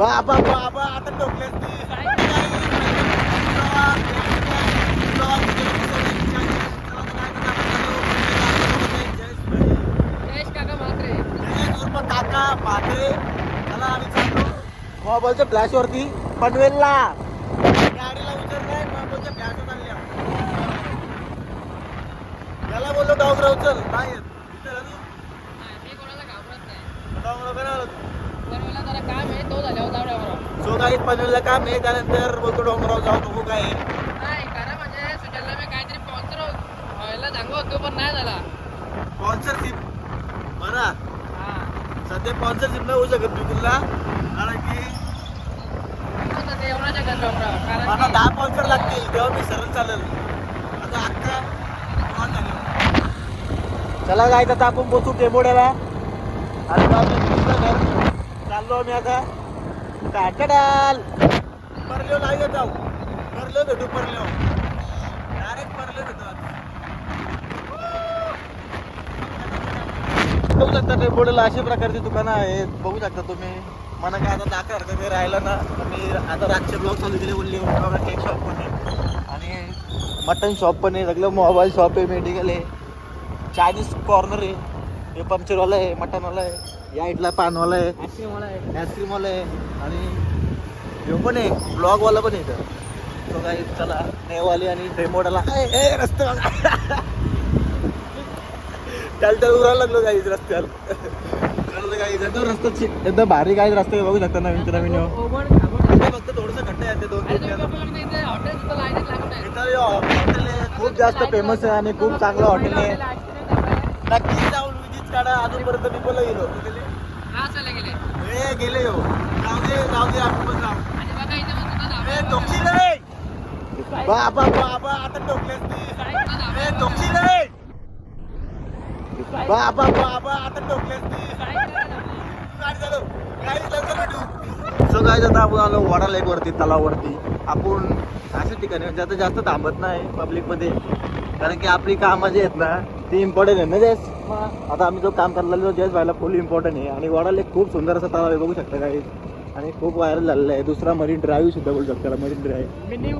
बाबा बाबा आता टोकलेस ती. काका पात्रे चला आम्ही चाललो मोबाईलच्या फ्लॅश वरती पनवेलला. गाडीला उतरलाय मोबाईलच्या फ्लॅश चालल्या याला बोललो डॉगराव चल नाही येत. इथं राहतो. डॉगराव काय आला तू? सो काही पनवेलला काम आहे त्यानंतर बोलतो डोंगराव जाऊ नको काय आहे. स्पॉन्सरशिप बरा. सध्या स्पॉन्सरशिप नाही होऊ शकत बिलकुलला कारण की मला दहा स्पॉन्सर लागतील तेव्हा मी सरळ चालेल. आता झालं. चला जायचं आता आपण बसू टेंबोड्याला. आणि मग आम्ही दुसरं घर चाललो आम्ही आता. काटडाल परलो लागत जाऊ. परलो भेटू परलो डायरेक्ट परलो भेटू बघू शकता टेंबोड्याला अशा प्रकारची दुकानं आहेत. बघू शकता तुम्ही. मला काय आता दाखवा का काही राहिलं ना मी आता रातचे ब्लॉग चालू केले बोलले केक शॉप पण आहे. आणि मटन शॉप पण आहे सगळं मोबाईल शॉप आहे मेडिकल आहे. चायनीज कॉर्नर आहे. हे पंक्चरवाला आहे मटनवाला आहे या इथला पानवाला आहे आईस्क्रीमवाला आहे आणि हे पण आहे ब्लॉगवाला पण आहे इथं तो काही चला नेवाली आणि टेमोडाला रस्ते त्याला त्याला उरायला लागलो काही रस्त्याला एकदम रस्ता छि- एकदम भारी काही रस्ते बघू शकता नवीन नवीन हो. फक्त थोडंसं आहेत ते दोन हे हॉटेल आहे खूप जास्त फेमस आहे आणि खूप चांगलं हॉटेल आहे नक्की जाऊन काढा अजूनपर्यंत मी बोला गेलो. गेले? ए गेले हो. जाऊ दे जाऊ दे आपण पण जाऊ. ए बाबा बाबा आता टोकलेस ती ए टोकशी नाही बाबा बाबा आता टोकलेस ती सो काय आता आपण आलो वडा लेक वरती तलावरती आपण अशा ठिकाणी आता जास्त थांबत नाही पब्लिकमध्ये. कारण की आपली कामं जी आहेत ना ती इम्पॉर्टंट आहे ना जस आता आम्ही जो काम करायला लागलो जस व्हायला फुल इम्पॉर्टंट आहे. आणि वडा लेक खूप सुंदर असा तलाव आहे बघू शकता काही आणि खूप व्हायरल झालेला आहे. दुसरा मरीन ड्राईव्ह सुद्धा बोलू शकता मरीन ड्राईव्ह मिन्यू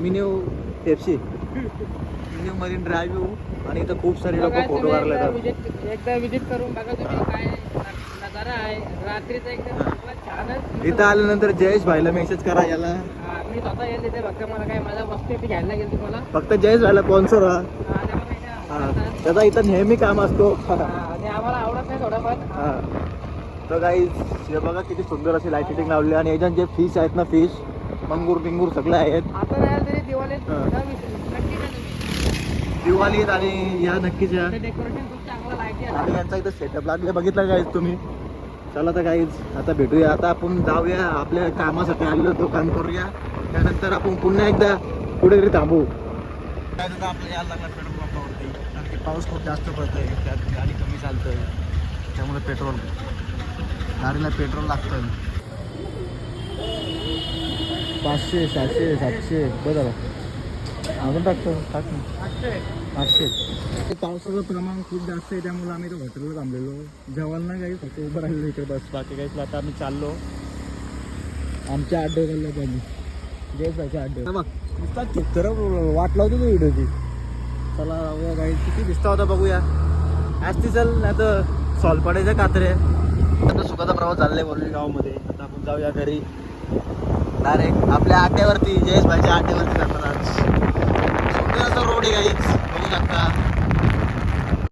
मिन्यू पेप्सी मिन्यू मरीन ड्राईव्ह आणि इथं खूप सारे लोक फोटो काढले जातात एकदा विजिट करून बघा तुम्ही काय नजारा आहे. रात्रीचा एकदम छानच इथं आल्यानंतर जयेश भाईला मेसेज करा याला. मी स्वतः येईल तिथे फक्त मला काय माझा वस्तू ती घ्यायला गेली तुम्हाला फक्त जयेश भाईला स्पॉन्सर हा. त्याचा इथं नेहमी काम असतो. आणि आम्हाला आवडत नाही थोडंफार. हा. तर काही हे बघा किती सुंदर अशी लाईटिंग लावली आणि याच्यात जे फिश आहेत ना फिश मंगूर बिंगूर सगळे आहेत. आता नाही आलं तरी दिवाळीत आणि या नक्कीच या डेकोरेशन खूप चांगलं लाईटी आणि यांचा इथं सेटअप लागले बघितलं काय तुम्ही? चला तर काहीच आता भेटूया. आता आपण जाऊया आपल्या कामासाठी. आलेलो होतो काम करूया. त्यानंतर आपण पुन्हा एकदा कुठेतरी थांबू. काय आता यायला लागला पेट्रोल पंपावरती. कारण की पाऊस खूप जास्त पडतोय. त्यात गाडी कमी चालतोय. त्यामुळे पेट्रोल गाडीला पेट्रोल लागतं पाचशे सहाशे सातशे. बरं. अजून टाकतो टाक ना. आठशे. पावसाचं प्रमाण खूप जास्त आहे त्यामुळे आम्ही तो हॉटेलला थांबलेलो. जेवायला नाही काही फक्त उभं राहिलेलो इकडे बस. बाकी काहीच आता आम्ही चाललो. आमच्या आड्डे चाललो पाहिजे जय पाहिजे आड्डे बघ नुसता चित्र वाट लावतो तो व्हिडिओची चला राहूया काही किती दिसता होता बघूया. आज ती चल नाही तर सॉलपाड्याच्या कात्रे. आता सुखाचा प्रवास चाललाय बोलली गावामध्ये. आता आपण जाऊया घरी. डायरेक्ट आपल्या आट्यावरती जयेश भाईच्या आट्यावरती जातात आज सुंदर असा रोड आहे काहीच बघू शकता